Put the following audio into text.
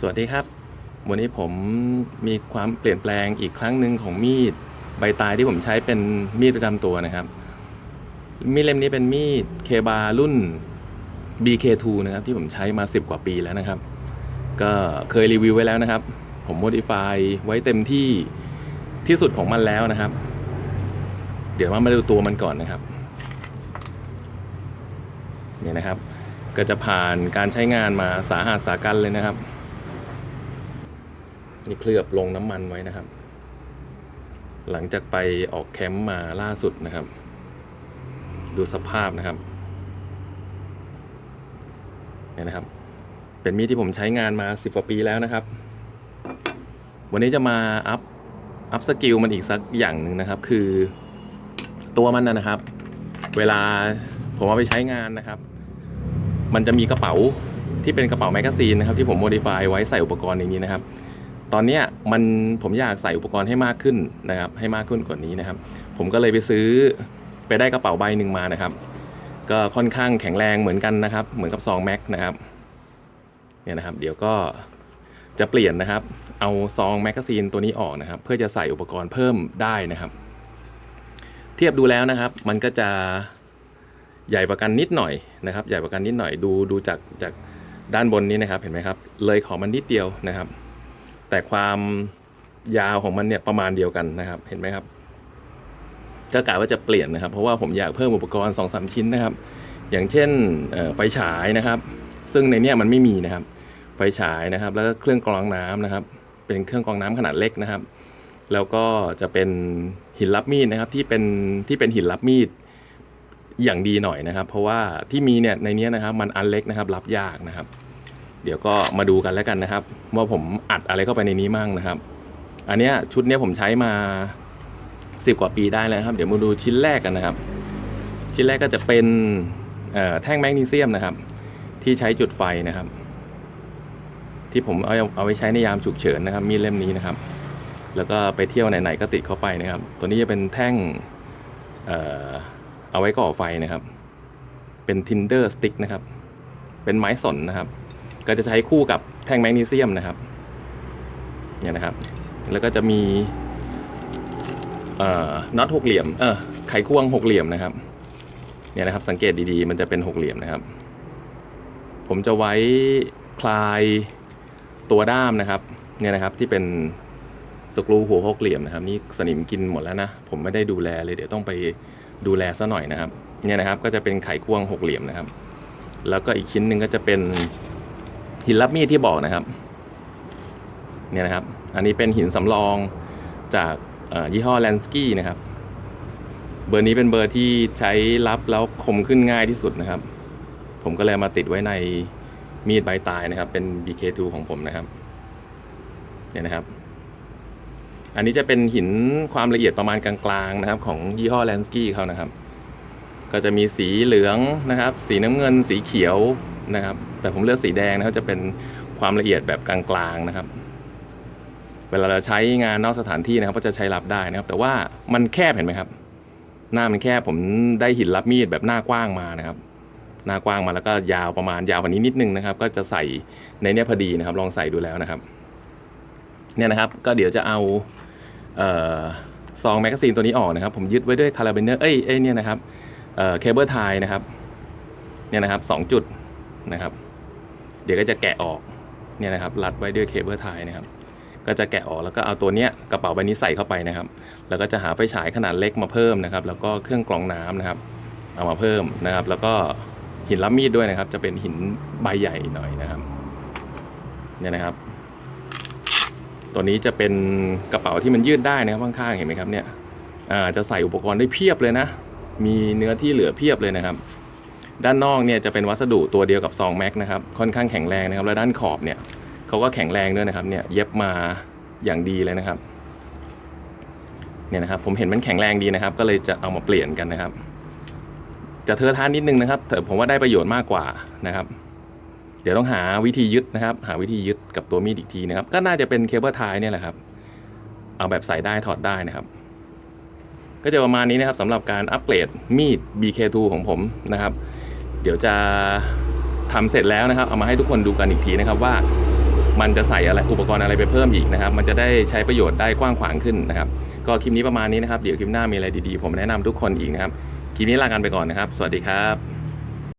สวัสดีครับ วันนี้ผมมีความเปลี่ยนแปลงอีกครั้งหนึ่งของมีดใบตายที่ผมใช้เป็นมีดประจำตัวนะครับ มีดเล่มนี้เป็นมีดเคบารุ่น BK2 นะครับที่ผมใช้มา 10 กว่าปีแล้วนะครับ ก็เคยรีวิวไว้แล้วนะครับ ผมโมดิฟายไว้เต็มที่ที่สุดของมันแล้วนะครับ เดี๋ยวมามาดูตัวมันก่อนนะครับเนี่ยนะครับ ก็จะผ่านการใช้งานมาสาหัสสากันเลยนะครับ นี่เคลือบลงน้ำมันไว้นะครับ หลังจากไปออกแคมป์มาล่าสุดนะครับ ดูสภาพนะครับเนี่ยนะครับ เป็นมีดที่ผมใช้งานมาสิบกว่าปีแล้วนะครับ วันนี้จะมาอัพอัพสกิลมันอีกสักอย่างหนึ่งนะครับ คือตัวมันนะครับ เวลาผมเอาไปใช้งานนะครับ มันจะมีกระเป๋าที่เป็นกระเป๋าแมกกาซีนนะครับ ที่ผมโมดิฟายไว้ใส่อุปกรณ์อย่างนี้นะครับ ตอนเนี้ยมันผมอยากใส่อุปกรณ์ให้มากขึ้นนะครับ ให้มากขึ้นกว่านี้นะครับ ผมก็เลยไปซื้อไปได้กระเป๋าใบหนึ่งมานะครับ ก็ค่อนข้างแข็งแรงเหมือนกันนะครับ เหมือนกับซองแม็กนะครับเนี่ยนะครับ เดี๋ยวก็จะเปลี่ยนนะครับ เอาซองแมกกาซีนตัวนี้ออกนะครับ เพื่อจะใส่อุปกรณ์เพิ่มได้นะครับ เทียบดูแล้วนะครับ มันก็จะใหญ่ประกันนิดหน่อยนะครับ ใหญ่ประกันนิดหน่อยดูดูจากจากด้านบนนี้นะครับ เห็นไหมครับ เลยขอมันนิดเดียวนะครับ แต่ความยาวของมันเนี่ยประมาณเดียวกันนะครับ เห็นไหมครับก็กะว่าจะเปลี่ยนนะครับ เพราะว่าผมอยากเพิ่มอุปกรณ์2อสชิ้นนะครับ อย่างเช่นไฟฉายนะครับ ซึ่งในเนี้ยมันไม่มีนะครับ ไฟฉายนะครับ แล้วก็เครื่องกรองน้ำนะครับ เป็นเครื่องกรองน้ำขนาดเล็กนะครับ แล้วก็จะเป็นหินรับมีดนะครับ ที่เป็นที่เป็นหินรับมีดอย่างดีหน่อยนะครับ เพราะว่าที่มีเนี่ยในนี้นะครับ มันอันเล็กนะครับ รับยากนะครับ เดี๋ยวก็มาดูกันแล้วกันนะครับ ว่าผมอัดอะไรเข้าไปในนี้มั่งนะครับ อันเนี้ยชุดเนี้ยผมใช้มาสิบกว่าปีได้แล้วครับ เดี๋ยวมาดูชิ้นแรกกันนะครับ ชิ้นแรกก็จะเป็นแท่งแมกนีเซียมนะครับ ที่ใช้จุดไฟนะครับ ที่ผมเอาเอาไว้ใช้ในยามฉุกเฉินนะครับ มีเล่มนี้นะครับ แล้วก็ไปเที่ยวไหนๆก็ติดเข้าไปนะครับ ตัวนี้จะเป็นแท่งเอเอาไว้ก่อไฟนะครับ เป็น tinder stick นะครับ เป็นไม้สนนะครับ ก็จะใช้คู่กับแท่งแมกนีเซียมนะครับเนี่ยนะครับ แล้วก็จะมีน็อตหกเหลี่ยมเออไขควงหกเหลี่ยมนะครับเนี่ยนะครับ สังเกตดีๆ มันจะเป็นหกเหลี่ยมนะครับ ผมจะไว้คลายตัวด้ามนะครับเนี่ยนะครับที่เป็นสกรูหัวหกเหลี่ยมนะครับนี่สนิมกินหมดแล้วนะผมไม่ได้ดูแลเลยเดี๋ยวต้องไปดูแลซะหน่อยนะครับเนี่ยนะครับก็จะเป็นไขควงหกเหลี่ยมนะครับ แล้วก็อีกชิ้นหนึ่งก็จะเป็น หินรับมีดที่บอกนะครับเนี่ยนะครับ อันนี้เป็นหินสำรองจากยี่ห้อแลนสกี้นะครับ เบอร์นี้เป็นเบอร์ที่ใช้รับแล้วคมขึ้นง่ายที่สุดนะครับ ผมก็เลยมาติดไว้ในมีดใบตายนะครับ เป็น BK2 ของผมนะครับ เนี่ยนะครับ อันนี้จะเป็นหินความละเอียดประมาณกลางๆนะครับ ของยี่ห้อแลนสกี้เขานะครับ ก็จะมีสีเหลืองนะครับ สีน้ำเงิน สีเขียว นะครับ แต่ผมเลือกสีแดงนะครับจะเป็นความละเอียดแบบกลางๆนะครับ เวลาเราใช้งานนอกสถานที่นะครับก็จะใช้รับได้นะครับ แต่ว่ามันแคบเห็นไหมครับ หน้ามันแคบผมได้หินรับมีดแบบหน้ากว้างมานะครับ หน้ากว้างมาแล้วก็ยาวประมาณยาวกว่านี้นิดนึงนะครับ ก็จะใส่ในเนี้ยพอดีนะครับ ลองใส่ดูแล้วนะครับ เนี่ยนะครับ ก็เดี๋ยวจะเอาเออซองแมกกาซีนตัวนี้ออกนะครับ ผมยึดไว้ด้วยคาราบิเนอร์เอ้ยเอ้ยเนี่ยนะครับเออเคเบิลไทยนะครับเนี่ยนะครับสองจุด นะครับ เดี๋ยวก็จะแกะออกเนี่ยนะครับรัดไว้ด้วยเคเบิลไทยนะครับ ก็จะแกะออกแล้วก็เอาตัวเนี้ยกระเป๋าใบนี้ใส่เข้าไปนะครับ แล้วก็จะหาไฟฉายขนาดเล็กมาเพิ่มนะครับ แล้วก็เครื่องกรองน้ำนะครับ เอามาเพิ่มนะครับ แล้วก็หินรับมีดด้วยนะครับ จะเป็นหินใบใหญ่หน่อยนะครับเนี่ยนะครับ ตัวนี้จะเป็นกระเป๋าที่มันยืดได้นะครับข้างๆเห็นไหมครับเนี่ยอ่าจะใส่อุปกรณ์ได้เพียบเลยนะ มีเนื้อที่เหลือเพียบเลยนะครับ ด้านนอกเนี่ยจะเป็นวัสดุตัวเดียวกับซองแม็กนะครับค่อนข้างแข็งแรงนะครับและด้านขอบเนี่ยเขาก็แข็งแรงด้วยนะครับเนี่ยเย็บมาอย่างดีเลยนะครับเนี่ยนะครับผมเห็นมันแข็งแรงดีนะครับ ก็เลยจะเอามาเปลี่ยนกันนะครับ จะเทอะทานนิดนึงนะครับแต่ผมว่าได้ประโยชน์มากกว่านะครับเดี๋ยวต้องหาวิธียึดนะครับ หาวิธียึดกับตัวมีดอีกทีนะครับ ก็น่าจะเป็นเคเบิลไทยเนี่ยแหละครับ เอาแบบใส่ได้ถอดได้นะครับ ก็จะประมาณนี้นะครับสำหรับการอัปเกรดมีด BK2 ของผมนะครับ เดี๋ยวจะทำเสร็จแล้วนะครับ เอามาให้ทุกคนดูกันอีกทีนะครับว่ามันจะใส่อะไรอุปกรณ์อะไรไปเพิ่มอีกนะครับ มันจะได้ใช้ประโยชน์ได้กว้างขวางขึ้นนะครับ ก็คลิปนี้ประมาณนี้นะครับ เดี๋ยวคลิปหน้ามีอะไรดีๆ ผมแนะนำทุกคนอีกนะครับ คลิปนี้ลากันไปก่อนนะครับ สวัสดีครับ